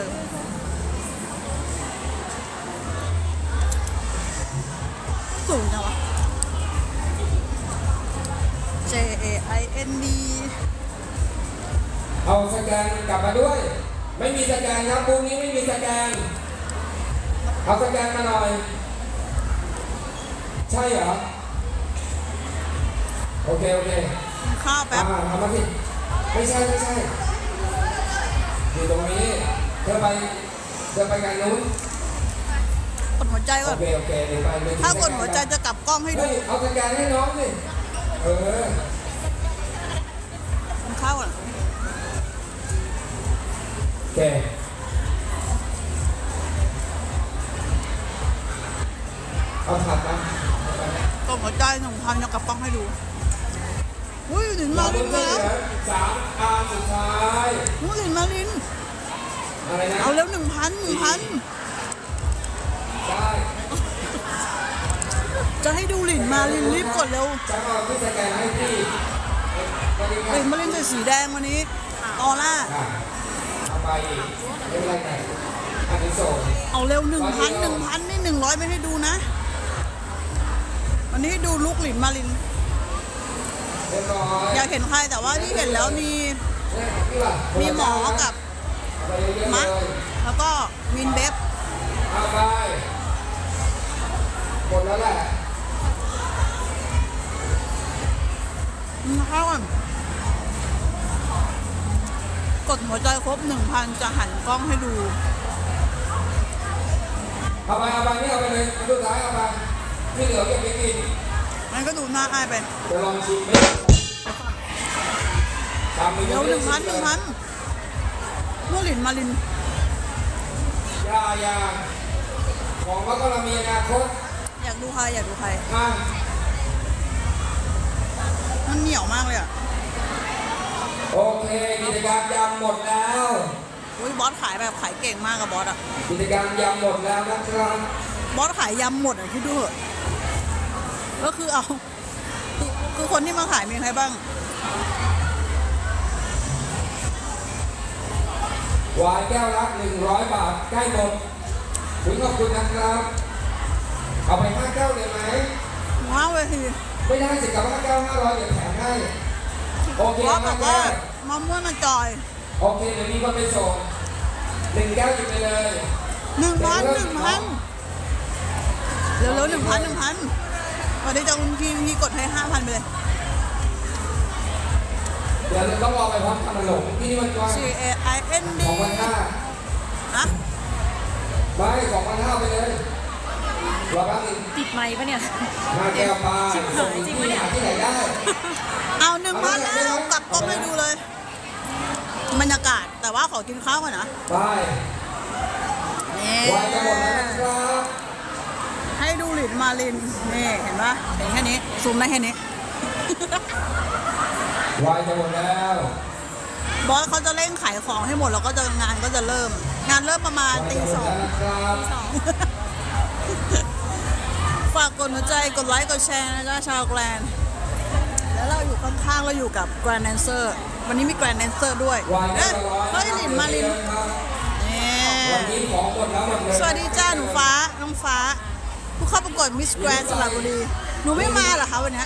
จอสูงจังวะ J A I N D เอาสแกนกลับมาด้วย ไม่มีสแกนครับบูธนี้ไม่มีสแกน เอาสแกนมาหน่อย ใช่เหรอ โอเค โอเคกินข้าวแป๊อ่าบเอามาสิไม่ใช่ ไม่ใช่ อยู่ตรงนี้ เธอไปเธอไปกันนู้นกดหัวใจโอก่อน เคโอเคเดี๋ยวไปเดี๋ยวถ้ากดหัวใจจะกลับกล้องให้ดูเฮ้ยเอาสแกนให้น้องสิเออกินข้าวก่อนโอเคเอาถัดมากดหัวใจหนึ่งพันจะกลับกล้องให้ดูอุ้ยหลินมาลินมาแล้วสามอันสุดท้าย อุ้ยหลินมาลินอะไรนะ เอาแล้วหนึ่งพันหนึ่งพันได้จะให้ดูหลินมาลินรีบกดเร็วจะเอาที่สแกนให้พี่สวัสดีคหรัลิบนมาลินใส่สีแดงวันนี้ออร่าอะเอาไปอีกไม่เป็นไรแต่อันนี้ส่งเอาเร็วหนึ่งพันหนึ่งพันนี่หนึ่งร้อยไม่ให้ดูนะ วันนี้ให้ดูลุกหลินมาลินเรียบร้อยอยากเห็นใครแต่ว่าที่เห็นแล้วมีเนี่ยพี่ว่ามีหมอกับ มะเลยแล้วก็มินเบฟเอาไปหมดแล้วแหละอืมเข้าก่อนกดหัวใจครบหนึ่งพันจะหันกล้องให้ดู เอาไปเอาไปนี่เอาไปเลยอันสุดท้ายเอาไปที่เหลือเก็บไปกินมันก็ดูหน้าอายไปจะลองชิมไหมตามไปเดี๋ยวหนึ่งพันหนึ่งพัน เมื่อหลินมาลินอยาอยาของว่าก็เรามีอนาคตอยากดูใครอยากดูใคร มามันเหนียวมากเลยอะโอเคกิจกรรมยำหมดแล้วอุ้ยบอสขายแบบขายเก่งมากกับบอสอะกิจกรรมยำหมดแล้วนะครับบอสขายยำหมดอะคิดดูเถอะก็คือเอาคือคือคนที่มาขายมีใครบ้าง วายแก้วละ100 บาทใกล้หมดถึงขอบคุณนะครับ เอาไป5แก้วเลยไหมว้าวเวทีไม่ได้สิกับ5แก้ว500เดี๋ยวแถมให้ โอเคบอสบมาอกแก้ว่าวมะม่วงมันจอย โอเคเดี๋ยวมีคนไปส่งหนึ่งแก้วหยิบไปเลยหนึ่งพันหนึ่งพันเร็วๆหนึ่งพันหนึ่งพันวันนี้จะคุณพี่พี่กดให้ห้าพันไปเลย เดี๋ยวต้องรอไปพร้อมกันมาหลงที่นี่มันกว้าง C A I N D สองพันห้านะไม่สองพันห้าไปเลยรอแป๊บนึงติดไมค์ปะเนี่ย มาแก้วปลาชิบหายส่งจริที่งปะเนี่ยหาที่ไหนได้เอาหนึ่งพันแล้วกลับกล้องให้ดูเลยบรรยากาศแต่ว่าขอกินข้าวก่อนนะไปนี่วายจะหมดแล้วนะครับให้ดูหลินมาลินนี่เห็นปะเห็นแค่นี้ซูมได้แค่นี้ วายจะหมดแล้ว บอสเขาจะเร่งขายของให้หมดแล้วก็จะงานก็จะเริ่ม งานเริ่มประมาณวายตีจะหมดสองแล้วนะครับสองฝากกดหัวใจกดไลค์กดแชร์นะจ๊ะชาวแกรนด์แล้วเราอยู่ข้างๆเราอยู่กับแกรนด์แดนเซอร์ วันนี้มีแกรนด์แดนเซอร์ด้วยวายเอ๊ะจะร้อยเฮ้ยหลินมาลินนี่วันนี้ของหมดแล้วหมดเลยสวัสดีจ้าหนูฟ้าน้องฟ้า ผู้เข้าประกวดมิสแกรนสระบุรีหนูไม่มาเหรอคะวันเนี้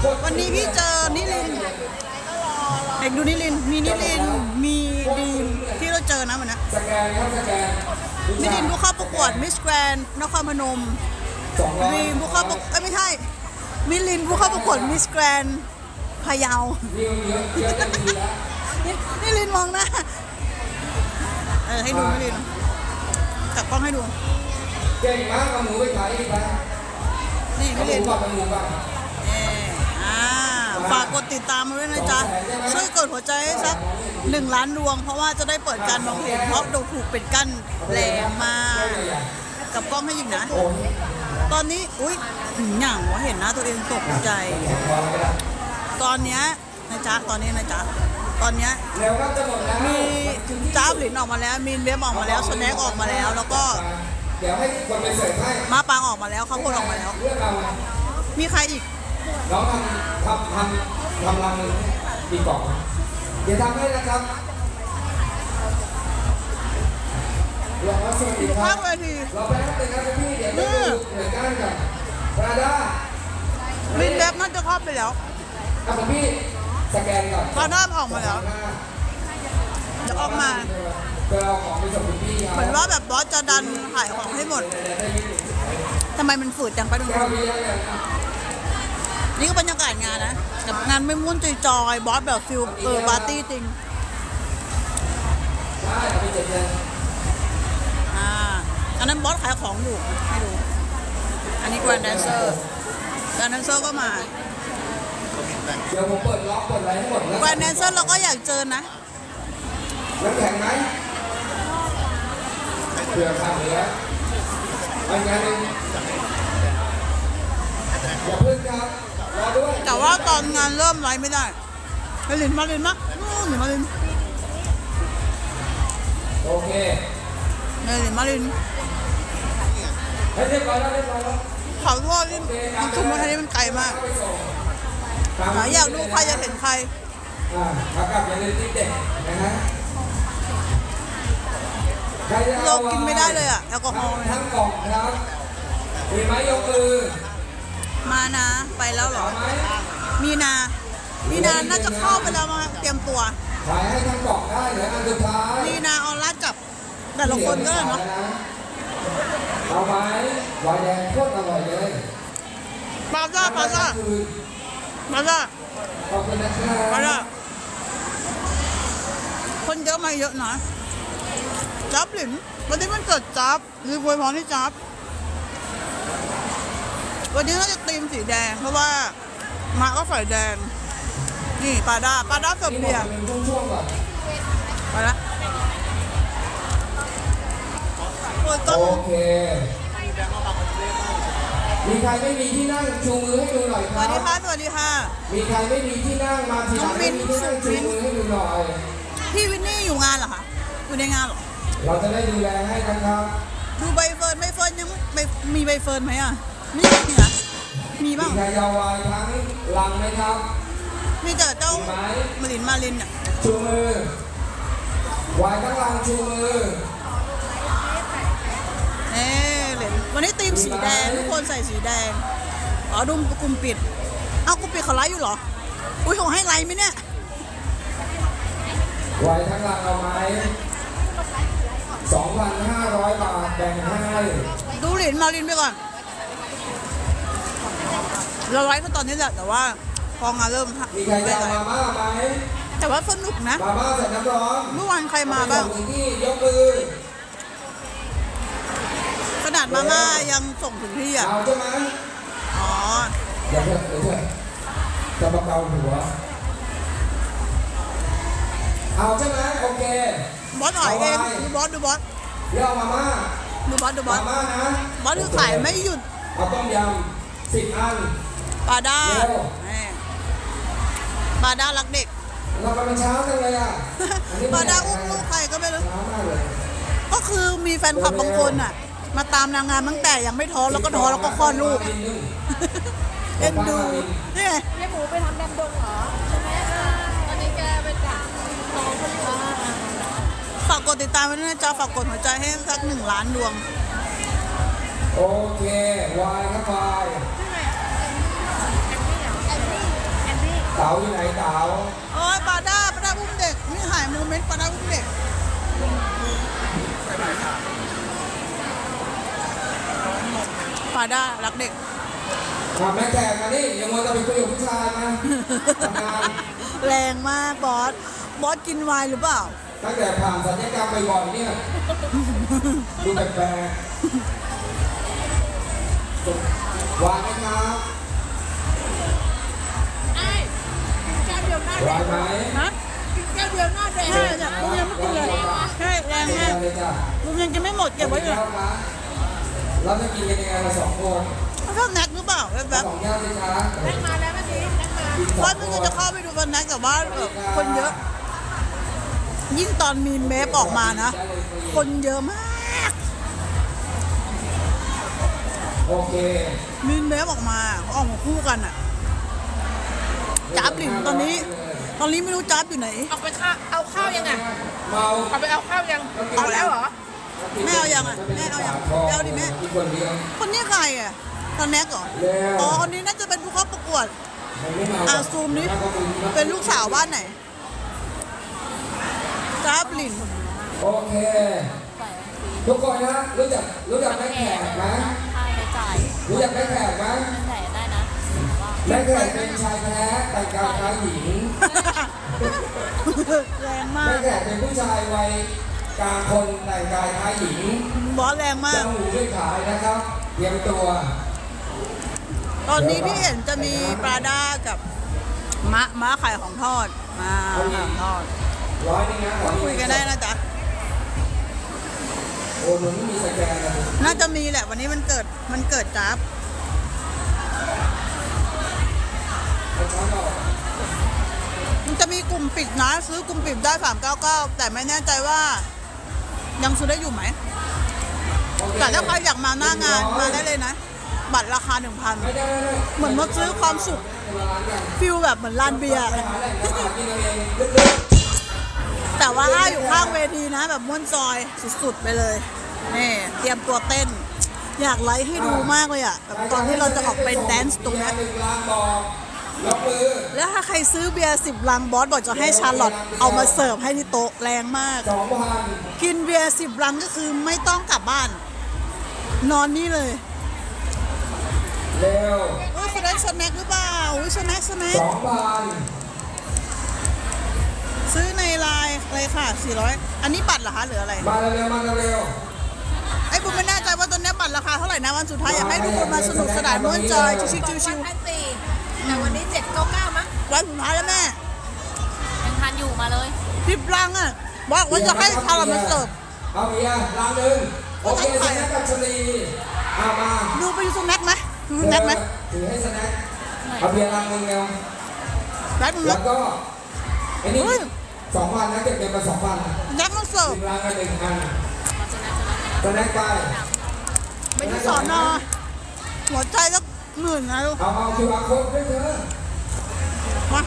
ยโคตรโคตรวันนี้พี่เจอนิลินทร์เอกดูนิลินทร์มีนิลินทร์มีดีมที่เราเจอนะวันเนี้ยสแกนครับสแกนนิลินทร์ผู้เข้าประกวดมิสแกรนนครพนมสองร้อยดีมผู้เข้าประเอ้ยไม่ใช่มิลินผู้เข้าประกวดมิสแกรนพะเยานี่มันเยอะเยอะเต็มทีแล้วนี่นิลินทร์มองหน้าเออให้ดูนิลินทร์กลับกล้องให้ดูเก่งมากเอาหมูไปขายอีกแล้วนี่เอานิหมูลิน ฝากกดติดตามมาด้วยนะจ๊ะ ช่วยกดหัวใจให้สักหนึ่งล้านดวง เพราะว่าจะได้เปิดการมองเห็นเพราะดูถูกเป็นกั้นแรงมากกับกล้องให้ยิงนะ ตอนนี้อุ้ยถึงอย่างว่าเห็นหน้าตัวเองตกใจ ตอนเนี้ยนะจ๊ะตอนนี้นะจ๊ะตอนเนี้ยมีจ้าบหลินออกมาแล้วมีนเว็บออกมาแล้วสแน็คออกมาแล้ว แล้วก็เดี๋ยวให้มาปางออกมาแล้วข้าวโพดออกมาแล้ว มีใครอีก น้องทำทำทำทำรังหนึ่งดีกล่องเดี๋ยวทำให้นะครับสวัสดีคข้ารับเวทีเราไปรับเลยครับพี่เดี๋ยวจะดูเหมือนกันกับปราดามินเล็บน่าจะครอบไปแล้วเอาของพี่สแกนก่อนพอนหน้าออกมาแล้ว จะออกมาเพื่อเอาของไปส่งคุณพี่เหมือนว่าแบบบอสจะดันขายของให้หมด ทำไมมันฝืดจังไปตรงแก้วน นี้แล้วกัน นี่ก็บรรยากาศงานนะแบบงานไม่ม้วนจอยบอสแบบฟิลเออปาร์ตี้จริงอ่าอันนั้นบอสขายของอยู่ให้ดูอันนี้แกรนด์แดนเซอร์แกรนด์แดนเซอร์ก็มาเดี๋ยวผมเปิดล็อกเปิดอะไรให้หมดแล้วแกรนด์แดนเซอร์เราก็อยากเจอนะน้ำแข็งไหมเผื่อขาดเหลือไปงานหนึ่งอย่าเพิ่งครับ แต่ว่าตอนงานเริ่มไลฟ์ไม่ได้ไปลินมาลินมานู่นมาลินโอเคมาลินมาลินให้เรียบร้อยแล้วเรียบร้อยแล้วขอโทษที่มันชุมมาทางนี้มันไกลมากไปส่งตมหาอยากดูใครอยากเห็นใครอ่าขากลับอย่าลืมติ๊กเด็กนะฮะใครจะอเรากินไม่ได้เลยอะแอลกอฮอล์เนี่ยทั้งกล่องครับมีไหมยกมือ มานะ ไปแล้วเหรอเอาไหมมีนา มีนาน่าจะเข้าไปแล้วมาเตรียมตัวขายให้ทั้งกล่องได้เหลืออันสุดท้ายมีนาออนไลน์จับแต่ละคนก็ได้เนาะเอาไหมวายแดงโคตรอร่อยเลยปาซ่าปาซ่าปาซ่าขอบคุณนะครัปาบซ่าคนเยอะมาเยอะนะจับหลินวันนี้มันเกิดจับหรืออวยพรให้จับ วันนี้น่าจะตีมสีแดง เพราะว่ามาก็ใส่แดง นี่ปาด้าปาด้าเสิร์ฟนี่หมเบีดยร์เป็นช่วงๆก่อนไปละโอ้ยต้นโอเค มีใครไม่มีที่นั่งชูมือให้ดูหน่อยสควัรัสดีค่ะบ สวัสดีค่ะ มีใครไม่มีที่นั่งมาทีหลังไม่มีที่นั่งชูมือให้ดูหน่อย พี่วินนี่อยู่งานเหรอคะอยู่ในงานเหรอ เราจะได้ดูแลให้กันครับ ดูใบเฟิร์นใบเฟิร์นยังไม่มีใบเฟิร์นไหมอะ ไม่มีเหรอมีมีบ้างใครยาววายทั้งลังไหมครับ มีแต่เจ้ามีไหมมารินมารินอะชูมือวายทั้งลังชูมือเอ๊เหรนวันนี้ธีมสีแดงทุกคนใส่สีแดง อ๋อดูกลุ่มปิด เอ้ากลุ่มปิดเขาไลฟ์อยู่เหรอ อุ้ยเขาให้ไลฟ์ไหมเนี่ยวายทั้งลังเอาไหม2,500 บาทแบ่งให้ ดูหลินมารินไปก่อน เราไลฟ์กันตอนนี้แหละแต่ว่าพองานเริ่มมีใครจะมาม่าไหมแต่ว่าสนุกนะมาม่าใส่น้ำร้อนเมื่อวานใครมาบ้างที่ยกมือขนาดมาม่ายังส่งถึงที่อะเอาใช่ไหมอ๋อเดี๋ยวเถอะเดี๋ยวจะมาเกาหัวเอาใช่ไหมโอเคบอสหน่อยเองดูบอสดูบอสเดี๋ยวมาม่าดูบอสดูบอสมาม่านะบอสคือขายไม่หยุดเอาต้มยำสิบอัน ปาด้าเร็วแม่ปาด้ารักเด็ก เราไปมันเช้าจังเลยอะอันนี้ปาด้าอุ้มลูกใครก็ไม่รู้เช้ามากเลยก็คือมีแฟนคลับบางคนอะ มาตามนางงามตั้งแต่ยังไม่ท้องแล้วก็ท้องแล้วก็คลอดลูกเอ็นดูนี่ไงยายหมูไปทำดำดงเหรอใช่ไหมเออตอนนี้แกไปจับน้องเขาอยู่อ่าฝากกดติดตามไว้ด้วยนะจ๊ะฝากกดหัวใจให้สักหนึ่งล้านดวง โอเควายครับวาย เต๋าอยู่ไหนเต๋าโอ้ยปาด้าปาด้าอุ้มเด็กนี่หายโมเมนต์ปาด้าอุ้มเด็กปาด้ารักเด็กมาแม่แขกมานี่ยังมัวจะไปคุยกับผู้ชายมาทำงานแรงมากบอส บอสกินไวน์หรือเปล่า ตั้งแต่ผ่านสัญญกรรมบ่อยๆเนี่ยดูแปลกๆวางไหมครับ แก้วเดียวหน้าแดวางงไหมฮะกินแก้วเดียวหน้าแดงใช่จ้ะลุงยังไม่กินเลยใช่แรงเก็บมากเลยจ้ะลุงยังจะไม่หมดเก็บไว้อยู่แล้วนะเราจะกินกันยังไงละสองคนเขาชอบแน็กหรือเปล่าแบบสองย่างสิคะแม่งมาแล้วเมื่อกี้แม่งมากินสอว่างมันคนจะเข้าไปดูวันแน็กแต่ว่าแบบคนเยอะ ยิ่งตอนมีเมฟออกมานะ คนเยอะมากโอเคมีเมฟออกมาเขาออกมาคู่กันอะจับหลินตอนนี้ ตอนนี้ไม่รู้จับอยู่ไหน เอาไปข้าวเอาข้าวยังไงเมาเอาไปเอาข้าวยังเอาแล้วเหรอแม่เอายังอะแม่เอายังเอาดิแม่อีกคนเดียวคนนี้ใครอะตอนแน็กเหรอเร็วอ๋อคนนี้น่าจะเป็นผู้เข้าประกวดมันไม่เมาอะซูมนี้เป็นลูกสาวบ้านไหนจ้าบลินโอเคทุกคนนะรู้จักรู้จักแม่แขกไหมค่าใช้จ่ายรู้จักแม่แขกไหมแต่ได้นะว่าแม่แขกเป็นชายแท้แต่งกายคล้ายหญิง แรงมาแม่กแขกเป็นผู้ชายวัยกลางคนแต่งกายคล้ายหญิงบอสแรงมาจะกหูด้วยขายนะครับ เตรียมตัวตอนนี้ที่เห็นจะมีปลาด้ากับมะม้าไข่ของทอดมาไข่ของทอดร้อยนึงนะขอคุยกันได้นะจ๊ะ โอ้หนูไม่มีสแกนเลยน่าจะมีแหละวันนี้มันเกิดมันเกิดจ้าบเอาช้อนออก มีกลุ่มปิดนะ ซื้อกลุ่มปิดได้สามเก้าเก้าแต่ไม่แน่ใจว่า ยังซื้อได้อยู่ไหม แต่ถ้าใครอยากมาหน้างานมาได้เลยนะ บัตรราคาหนึ่งพันเหมือนมาซื้อความสุขฟิลแบบเหมือนร้านเบียร์แต่ว่าอ้าอยู่ข้างเวทีนะ แบบม้วนจอยสุดๆไปเลยนี่เตรียมตัวเต้น อยากไลฟ์ให้ดูมากเลยอะแบบตอนที่เราจะออกไปแดนซ์ตรงนี้ ยหนึ่งล้านบอกยกมือแล้วถ้าใครซื้อเบียร์สิบลังบอสบอกจะให้ชาร์ลอตเอามาเสิร์ฟให้ที่โต๊ะแรงมากสองพันกินเบียร์สิบลังก็คือไม่ต้องกลับบ้าน นอนนี่เลยเร็วเออสแน็คสแน็คหรือเปล่าอุ้ยสแน็คสแน็คสองพันซื้อในไลน์เลยค่ะ 400 อันนี้บัตรเหรอคะหรืออะไร มาเร็วๆมาเร็วไอ้บุมไม่แน่ใจว่าตอนนี้บัตรราคาเท่าไหร่นะวันสุดท้ายอยากให้ทุกคนมาสนุกสนานม่วนจอยชิวๆชิวพันสี่ แต่วันนี้เจ็ดเก้าเก้ามั้งๆวันสุดท้ายแล้วแม่ยังทันอยู่มาเลยทิปลังอะบอกว่าจะให้ชาลอตมาเสิร์ฟเอาเบียร์ล้านหนึ่งโอเคสแน็คกับชลีเอามาดูไปดูสแน็คไหมดูสแน็คไหมถือให้สแน็คเอาเบียร์ล้านหนึ่งเร็วแน็คมันแล้วก็ไอ้นี่สองพันนะเก็บเงินมาสองพันแน็คมันเสิร์ฟหนึ่งล้านกับหนึ่งพันสแน็คไปไปที่สอนอหัวใจสัก หมื่นนะลูกเอาเอาคิวอาร์โค้ดด้วยเถอะมา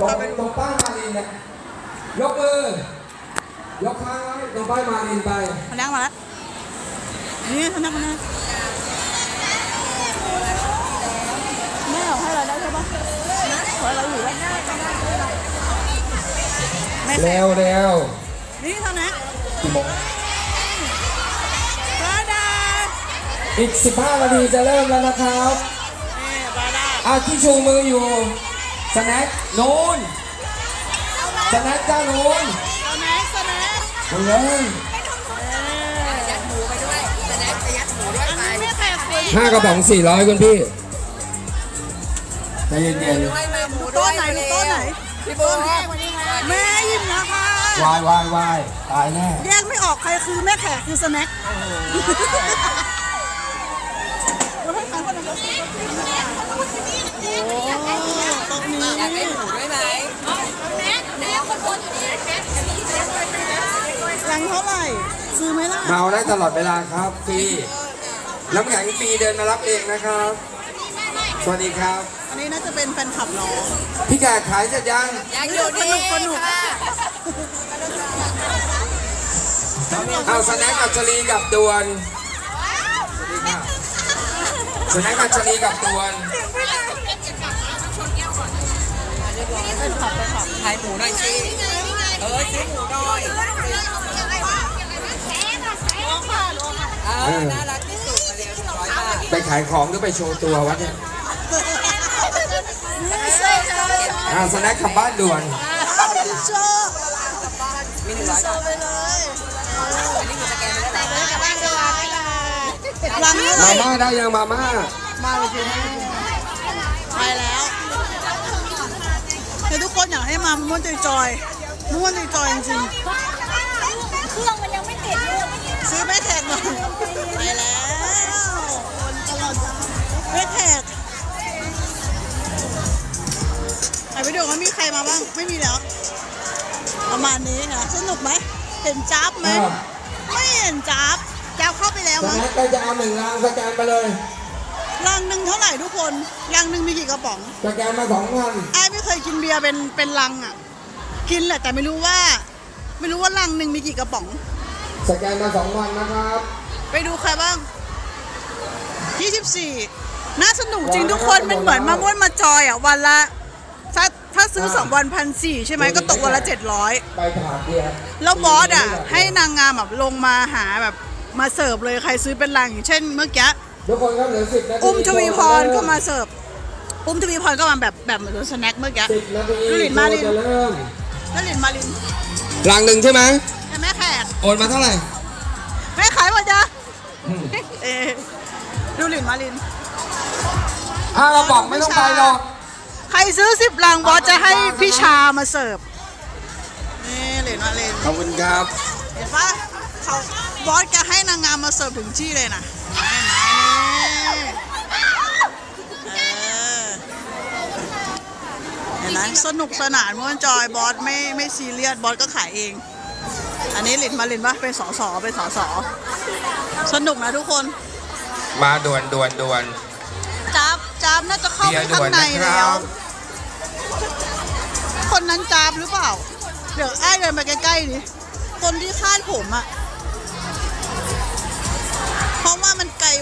ตรงตรงป้ายมาลินเนี่ยยกมือยกค้างไว้ตรงป้ายมาลินไปสแน็คมาแล้วนี่สแน็คมาแล้วแม่เอาให้เราได้ใช่ปะนะขอให้เราอยู่ได้ไม่แพเร็งวเร็วนี่เท่านั้นกี่โมง อีก 15 นาทีจะเริ่มแล้วนะครับนี่บราดาอาที่ชูมืออยู่ สแน็คนูนสแน็คจ้านูนสแน็คสแน็คมาเลยยัดหมูไปด้วยแต่แน็กจะยัดหมูด้วยอันนี้ไม่แพงเลยห้ากระป๋อง400คุณพี่ใจเย็นด้วยแม่หมูโต๊ะไหนดูโต๊ะไหนพี่โบแม่วันนี้ค่ะแม่ยิ้มนะคะๆวายวายวายตายแน่ แยกไม่ออกใครคือแม่แขกคือสแน็คเราให้ใครคนนั้นโอ้ตรงนี้อยากได้หมูด้วยไหมแน็กแน็กคนคนอยู่นี่แน็กยังเท่าไหร่ ซื้อไหมล่ะ เมาได้ตลอดเวลาครับฟรีน้ำแข็งฟรีเดินมารับเองนะครับ สวัสดีครับ อันนี้น่าจะเป็นแฟนคลับน้อง พี่แขกขายเสร็จยัง อยากอยู่นี่ค่ะเอาสแน็คอัจฉรีกับดวนสแน็คอัจฉรีกับ ดวนแฟนคลับแฟนขายหมูหน่อยสิเออซื้อหมูหน่อยเออน่ารักที่สุดมาเร็วร้อยบาทไปขายของหรือไปโชว์ตัววะเนี่ยอ่าสแน็คกลับบ้านด่วนโชว์มีหนึ่งร้อยบาท มาร่ม่าได้ยังมาม่า มาเลยกินไปแล้วเดี๋ยวทุกคนอยากให้มาม้วนจอยๆม้วนจอยๆจริงเครื่องมันยังไม่ติดเลยๆซื้อแม่แขกหน่อยไปแล้วคนตลอดแม่แขกไอ้ไปดูว่ามีใครมาบ้างไม่มีแล้ว ประมาณนี้ค่ะสนุกไหมเห็นจับไหมไม่เห็นจับจับเข้าไป แล้วสมั้งแน็คก็จะเอาหนึ่งรางสแกนไปเลยรังหนึ่งเท่าไหร่ทุกคนรังหนึ่งมีกี่กระป๋องสแกนมาสองพันไอ้ไม่เคยกินเบียร์เป็นเป็นลังอะ กินแหละแต่ไม่รู้ว่า ไม่รู้ว่าลังหนึ่งมีกี่กระป๋อง สแกนมาสองวันนะครับ ไปดูใครบ้าง24น่าสนุกจริงทุกคนมันเหมือนมาม่วนมาจอยอะวันละถ้าถ้าซื้อ2วันพันสี่ใช่ไหมก็ตกวันละ700ไปถามเดียแล้วบอสอะ ให้นางงามแบบลงมาหาแบบ มาเสิร์ฟเลยใครซื้อเป็นลังอย่างเช่นเมื่อกี้ทุกคนครับเหลือสิบนาทีอุ้มทวีพรก็มาเสิร์ฟอุ้มทวีพรก็มาแบบแบบเหมือนสแน็คเมื่อกี้ สิบนาทีลินมาลิน จะเริ่มแล้วลินมาลินหลังหนึ่งใช่ไหมแต่แม่แขกโอนมาเท่าไหร่แม่ขายหมดจ้ะเออดูลินมาลิน ถ้าเราบอกไม่ต้องไปหรอกใครซื้อสิบลังบอสจะให้พี่ชามาเสิร์ฟนี่เหรียญมาเลนขอบคุณครับ เห็นปะเขา บอสจะให้นางงามมาเสิร์ฟถึงที่เลยนะเห็นไหมนี่เออเห็นไหมสนุกสนานม้วนจอยบอสไม่ไม่ซีเรียสบอสก็ขายเอง อันนี้หลินมาลินปะเป็นสอสอเป็นสอสอสนุกนะทุกคนมาด่วนด่วนด่วนจับจับน่าจะเข้าไปข้างในแล้ว คนนั้นจามหรือเปล่า เดี๋ยวไอ้เดินไปใกล้ๆดิคนที่คาดผมอะ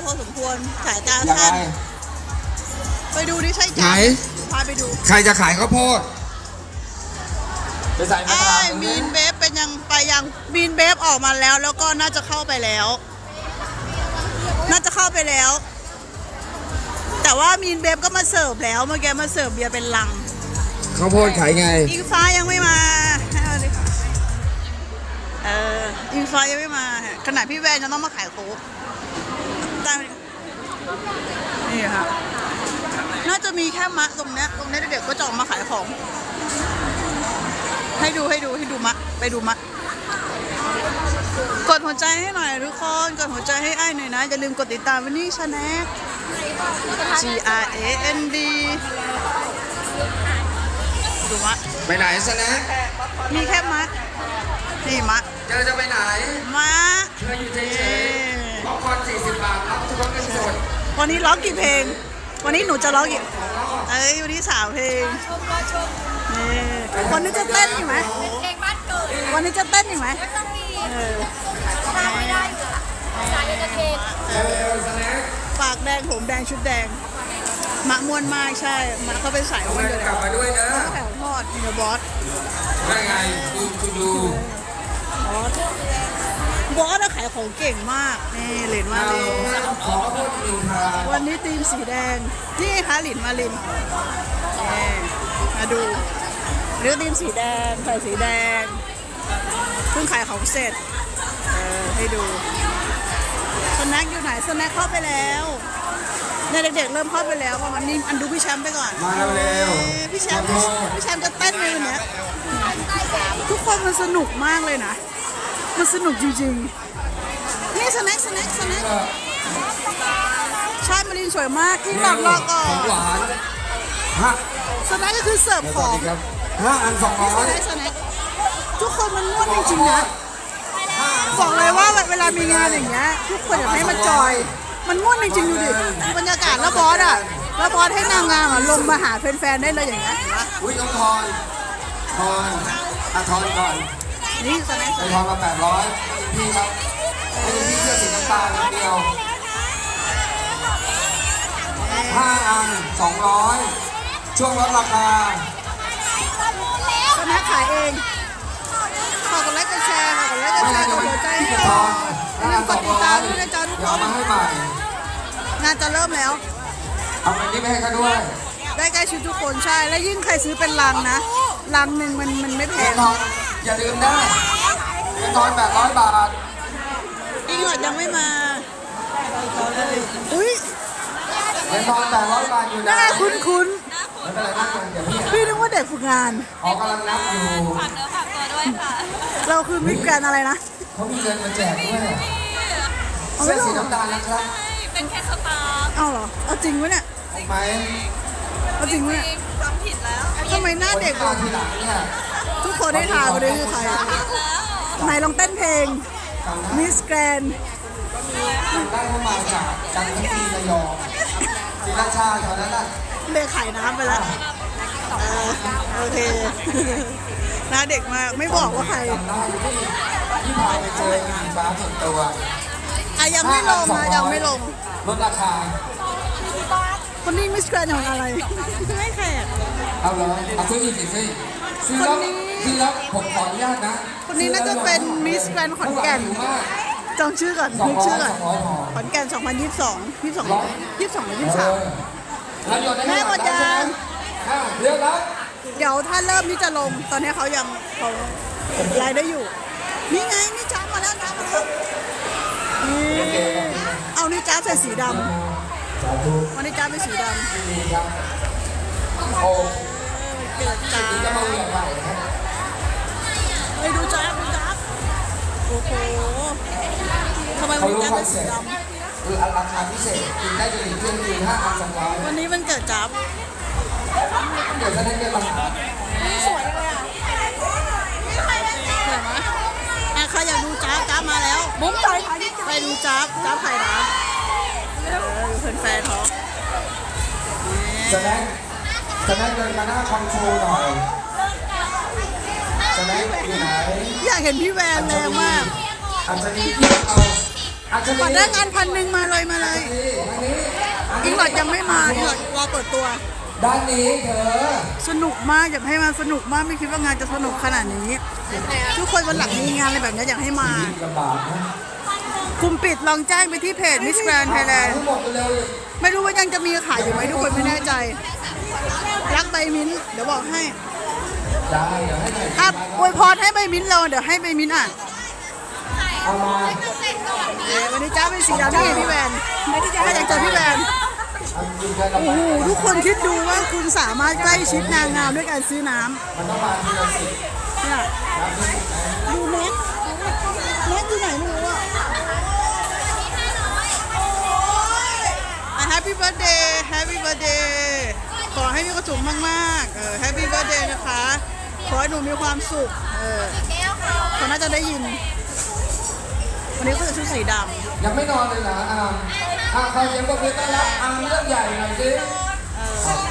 พอสมควรสายตายังไง สั้นไปดูดิใช่ไหนจ้าพาไปดูใครจะขายข้าวโพด ไปใส่มะไอ้พร้าวมีนเบฟเป็นยังไปยังมีนเบฟออกมาแล้ว แล้วก็น่าจะเข้าไปแล้ว น่าจะเข้าไปแล้ว แต่ว่ามีนเบฟก็มาเสิร์ฟแล้วเมื่อกี้มาเสิร์ฟเบียร์เป็นลัง ข้าวโพดขายไง อิงฟ้ายังไม่มาให้เอาดิเอออิงฟ้ายังไม่มา ขนาดพี่แวนจะต้องมาขายโค้ก ตามมาดินี่ค่ะน่าจะมีแค่มะตรงเนี้ยตรงเนี้ยเด็กๆก็จะออกมาขายของ ให้ดูให้ดูให้ดูมะ ไปดูมะ กดหัวใจให้หน่อยทุกคนกดหัวใจให้ไอ้ายหน่อยนะ อย่าลืมกดติดตามวันนี้ชาแนล G R A N D ดูมะ ไปไหนซะนะมีแค่มะนี่มะ เจอจะไปไหนมะ เธออยู่เฉเอยๆป๊อป คอร์น40บาทรับทุกคนเงินสดวันนี้ร้องกี่เพลง วันนี้หนูจะร้องกี่เอ้ยวันนี้สามเพลงนี่วันนี้จะเต้นอีกไหมเพลงบ้านเกิดวันนี้จะเต้นอีกไหมไม่ต้องมีเออทำไม่ได้อยู่อะสายเอนเตอร์เทนปากแดงผมแดงชุดแดงมะม่วนมากใช่มะเขาเป็นสายม่วนอยู่กแล้ลับวมาด้วยนะแถวทอดเนื้อบอสได้ไงดูคุณดูบอส บอสอะขายของเก่งมากนี่หรียญมาลินขอพูดอีกครับวันนี้ทีมสีแดงนี่คะหลินมาลินนี่มาดูเรื่องทีมสีแดงใส่สีแดงเพิ่งขายของเสร็จเออให้ดูสแน็คอยู่ไหนสแน็คเข้าไปแล้วเนี่ยเด็กๆเริ่มเข้าไปแล้วประมาณนี้อันดูพี่แชมป์ไปก่อนมาเร็วเอ้ยพี่แชมป์พี่แชมป์จะเต้นเลยวันเนี้ยทุกคนมันสนุกมากเลยนะ มันสนุกจริงๆ นี่สแน็คสแน็คสแน็คใช่มารินสวยมากที่หลอดรอก่อของหนวานฮะสแน็คก็คือเสิร์ฟสขวัอสงดีครับห้าอันสองร้นี่สอยแน็คสแน็คทุกคนมันม่วนจริงๆนะบอกเลยว่าเวลามีงานอย่างเงี้ยทุกคนอยากให้มาจอย มันม่วนจริงๆดูดิบรรยากาศแล้วบอสอะแล้วบอสให้นางงามอะลงมาหาแฟนๆได้เลยอย่างเงี้ยเห็นปะอุ้ยน้องทอนทอนอะทอนก่อน นี่สแน็คสไปแน็คทอนมาแปดร้อยพี่ครับให้พี่เสื้อสีน้ำตาลอย่างเดียวห้าอันสองร้อยช่วงลดราคาสแน็คขายเองขอกดไลค์กดแชร์ค่ะกดไลค์กดไม่แชงั้นร์เดี๋กยวดหัวใจให้พี่จะหทน่ออนยแล้วอย่าลือัมนกสอดงติดร้อตามยด้วยนะจ๊ะทุกเดี๋ยวคเอานมาให้ใหม่งานจะเริ่มแล้ว เอาเงินนี้ไปให้เขาด้วยได้ใกล้ชิดทุกคนใช่ และยิ่งใครซื้อเป็นลังนะลังหนึ่งมันมันไม่แพเงิงนทอน อย่าลืมนะเงินทอนแปดร้อยบาทอิงหลอดยังไม่มาอุ้ยเงินทอนแปดร้อยบาทอยู่หน้านะคุ้นคุ้นไม่เป็นไรนั่งก่อนเดี๋ยวพี่ๆพี่นึกว่าเด็กฝึกงานออกกำลังนับอยู่ฝากเนื้อฝากตัวด้วยค่ะเราคือมิสแกรนด์อะไรนะ เขามีเงินมาแจกด้วยเอาเสื้ไม่อหรสีอน้ำตาลนะครับเป็นแค่สตาร์เอาเหรอ เอาจริงวะเนี่ยเอาไหมเอาจริงวะเนี่ยทำผิดแล้ว ทำไมหน้าคนเด็กที่กมาว่าทีหลังเนี่ยทุก คนได้ทายไปด้วยคือใครไหนลองเต้นเพลงจำได้มิสแกรนด์จำได้ว่ามาจากจันทบุรีระยองศรีราชาแถวนั้นน่ะเด็กขายน้ำไปแล้วเออโอเคหน้าเด็กมากไม่บอกว่าใครจำได้ที่พาไปเจออิงฟ้าส่วนตัวอะยังไม่ลงนะยังไม่ลงลดราคาคนนี้มิสแกรนของอะไรไม่แขกเอาเหรอเอาซื้ออีกสิซื้อซื้อแล้ว คนนี้ซื้อแล้วผมขออนุญาตนะคนนี้น่าจะเป็นมิสแกรนขอนแก่นข้างหลังอยู่มากจำชื่อก่อนสองนึกร้อชื่อยก่อนสองร้อยพอขอนแก่น 2022 22 22หรือเอ23อแล้วโยนได้แม่หมดยังอ้าวเดี๋ยวรับเดี๋ยวถ้าเริ่มที่จะลง ตอนนี้เขายังเขาไลน์ได้อยู่ นี่ไง นี่จ้ามาแล้วจ้ามาแล้วนี่เอานี่จ้าใส่สีดสาธุำวันนี้จ้าเป็นสีดำดีครับโอ้เกิดจ้าดีจะมา เหวี่ยงไปนะไปดูจ้าดูจ้าโอ้โหทำไมวัเขานนี้รู้จ้าคอเป็นนเซ็สีปต์ดคือราคาพิเศษกินได้จนถึงเที่ยงคืนห้าอันสองร้อยำวันนี้มันเกิดจ้าเดี๋ยวจะได้เงินมาหาสวยเลยอะสวยไหมอะใครอยากดูจ้าจ้ามาแล้วบุ้มใจไปดูจ้าจ้าไข่ร้านเออดูแฟนๆเขาแสดงแสดงเดินมาหน้าคอนโทรลหน่อย แสดงอยู่ไหนอยากเห็นพี่แวนแรงมากอัญชลีที่เอาอัญชลีก่อนได้งานพันหนึ่งมาเลยมาเลยนี่ทางนี้ทางอินี้งหลอดยังไม่มาอิงหลอดรอเปิดตัว ด้านนี้เธอสนุกมากอยากให้มาสนุกมากไม่คิดว่างานจะสนุกขนาดนี้ ทุกคนวันหลังมีงานอะไรแบบนี้อยากให้มาลำบากนะกลุ่มปิดลองแจ้งไปที่เพจ Miss Grand ทั้ Thailand งหมดไปเลยไม่รู้ว่ายังจะมีขายอยู่ไหมทุกคนไม่แน่ใจ รักใบมิ้นท์เดี๋ยวบอกให้ได้เดี๋ยวให้หน่อย อะอวยพรให้ใบมิ้นท์เราเดี๋ยวให้ใบมิ้นท์อ่านเอามาเอ้ยวันนี้จ้าเป็นสีดำที่เห็นพี่แวนถ้าอยากเจอพี่แวนเอากินกันลำโอ้บากโหทุกคนคิดดูว่าคุณสามารถใกล้ชิดนางงามด้วยการซื้อน้ำมันต้องมาทีละสิบเนี่ยนะที่สุดนะดูแม็กแม็กอยู่ไหนไม่รู้อะอะ Happy birthday Happy birthday ขอให้มีความสุขมากๆเออ Happy birthday นะคะ ขอให้หนูมีความสุข เออเขาน่าจะได้ยิน วันนี้ก็จะชุดสีดยังไม่นอนเลยเหรออามอามใครยังบอกเลยต้อนรับอามเรื่องใหญ่หน่อยสิ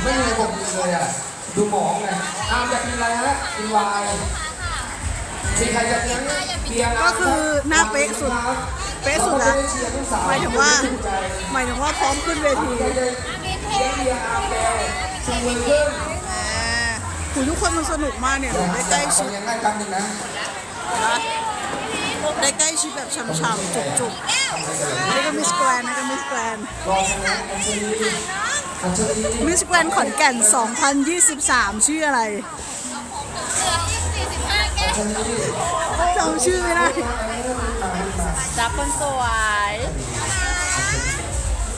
ไม่มีผมเลยอะ ดูหมองไงอามอยากกินอะไรฮะกินไวน์มีใครจะเลี้ยงเบียร์ำก็คือหน้าเป๊ะสุด เป๊ะสุดแล้วหมายถึงว่า หมายถึงว่าพร้อมขึ้นเวที เลี้ยงเบียร์อามแกชูมือขึ้นแหมหูทุกคนมันสนุกมากเนี่ยได้ใกล้ชิดยังไงกันหนึ่งนะนะได้ใกล้ชิดแบบช่ำๆจุกๆอันนี้ก็มิสแกรนนะก็มิสแกรนรอชนะอัญชลีอัญชลีมิสแกรนขอนแก่น 2023 ชื่ออะไรอัญชลีจำชื่อไม่ได้จับคนสวย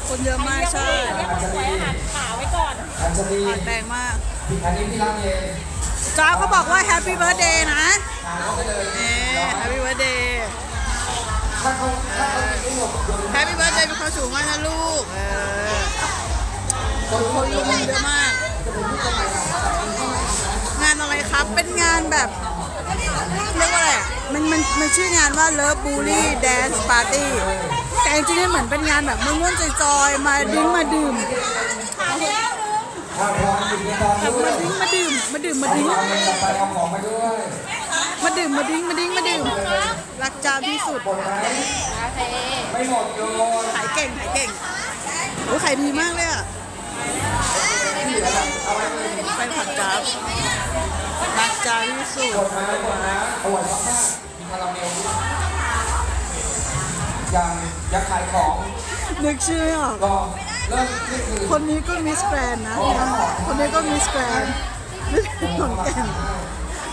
คนเยอะมากใช่อัญชลีขาไว้ก่อนอัญชลีแรงมาก อันนี้พี่รับเองจ้าเขาบอกว่าแฮปปี้เบิร์ a เดย์นะถามเขาไปเลยเอ๊แฮปปี้เบิร์ a เดย์ถ้าเขาถ้าเขาไม่หมดโดนแฮปปี้เบิร์ a เดย์มีความสุขมากนะลูก เออคนคนรู้เยอะมาก งานอะไรครับ เป็นงานแบบเรียกว่าอะไรอะมันมันมันชื่องานว่า Love Bully Dance Party แต่จริงๆมันเหมือนเป็นงานแบบม่วนๆจอยๆ มาดิ้งมาดื่ม ถ้าพร้อมอยู่ในตอนแบบด้วมายดิ้งมาดื่มมาดื่มมาดิ้งเอาเงินกลับไปเอาของมาด้วยมาดื่มมาดิ้งมาดิ้งมาดื่ม รักจ้าที่สุดหมดไหมโอเคไม่หมดโยนขายเก่งขายเก่งโอ้ยขายดีมากเลยอะที่เหลือน่ะเอาไว้เลยไปผัดจ้าบรักจ้าที่สุด หมดไหมหมดนะอร่อยมากๆมีคาราเมลด้วยยังยังขายของนึกชื่อไม่ออกก็เริ่มนี่ คือคนนี้ก็มิสแกรนนะ คนนี้ก็มิสแกรนขอนแก่น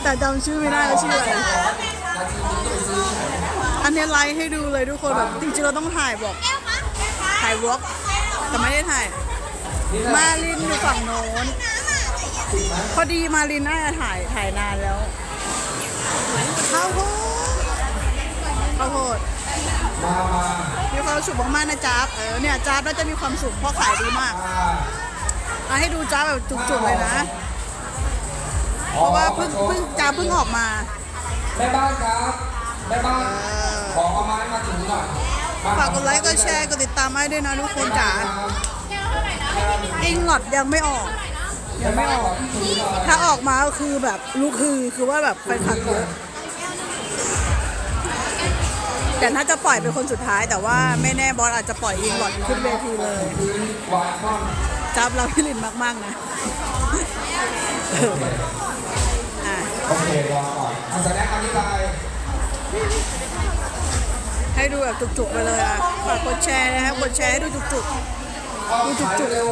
แต่จำชื่อไม่ได้ว่าชื่ออะไรนาทีนี้จะไปซื้อที่ไหนอันนี้ไลฟ์ให้ดูเลยทุกคนแบบจริงๆเราต้องถ่ายบอกถ่ายวอล์กแต่ไม่ได้ถ่ายนี่มานะลินอยู่ฝั่งโน้นติดไหมพอดีมาลินน่าจะถ่ายถ่ายนานแล้วข้าวโพดข้าวโพด มามามีความสุขมากๆนะจ๊าบเออเนี่ยจ๊าบน่าจะมีความสุขเพราะขายดีมากอ่าเอาให้ดูจ๊าบแบบจุกๆเลยนะ เพราะว่าเพิ่งเพิ่งจ๊าบเพิ่งออกมาแม่บ้านครับแม่บ้านขอเอาไม้มาถึงหน่อยมฝากกดไลค์กดแชร์กดติดตามให้ด้วยนะทุกคนจ๋าครับอิงหลอดยังไม่ออกยังไม่ออกถือหน่อยถ้าออกมาก็คือแบบลูกคือคือว่าแบบแฟนคลับเยอะ แต่น่าจะปล่อยเป็นคนสุดท้าย แต่ว่าไม่แน่บอสอาจจะปล่อยอิงหลอดขึ้นเวทีเลยจับเราพี่ลินมากๆนะอะโอเครอก่อนอะแสดงอธิบายให้ดูแบบจุกๆไปเลยอะฝากกดแชร์นะครับกดแชร์ให้ดูจุกๆเอาขายเร็ว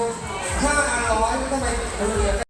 ห้าอันร้อยทำไมเหลือ